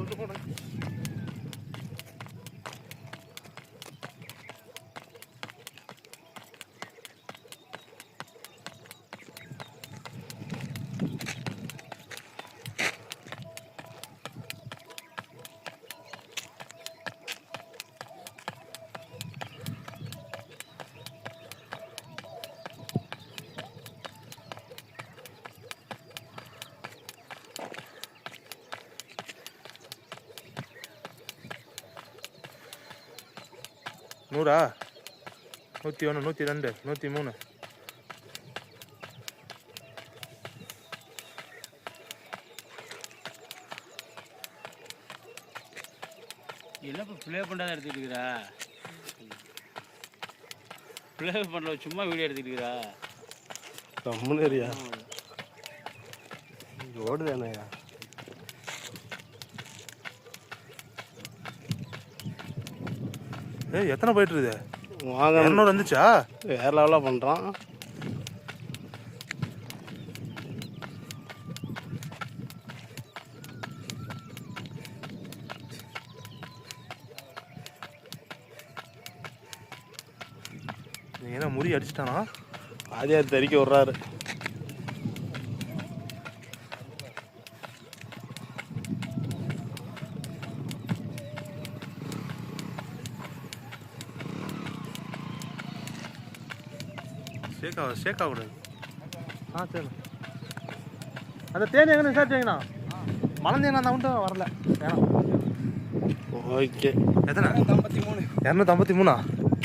சொல்லுங்க நூறா? நூற்றி ஒன்று நூற்றி ரெண்டு நூற்றி மூணு என்னப்பா ப்ளே பண்ணாத எடுத்துட்டு இருக்கிறா? ப்ளே பண்ணல சும்மா வீடியோ எடுத்துட்டு இருக்கிறா? கம்முன்னு ஏரியா ஓடுதானேயா ஏய் எத்தனை போயிட்டு இருக்குது வாங்க இரநூறு வந்துச்சா? வேற லெவலாக பண்ணுறான் நீ என்ன முறி அடிச்சிட்டானா? ஆதியார் தெறிக்க விட்றாரு. ஷேக் ஆக ஷேக் ஆகக்கூடாது ஆ சரி. அந்த தேனி எங்கே விசாரிச்சிங்கண்ணா மலந்தேங்கண்ணா அந்த மட்டும் வரல. வேணாம். ஓகே. எத்தனை? இரநூத்தம்பத்தி மூணா?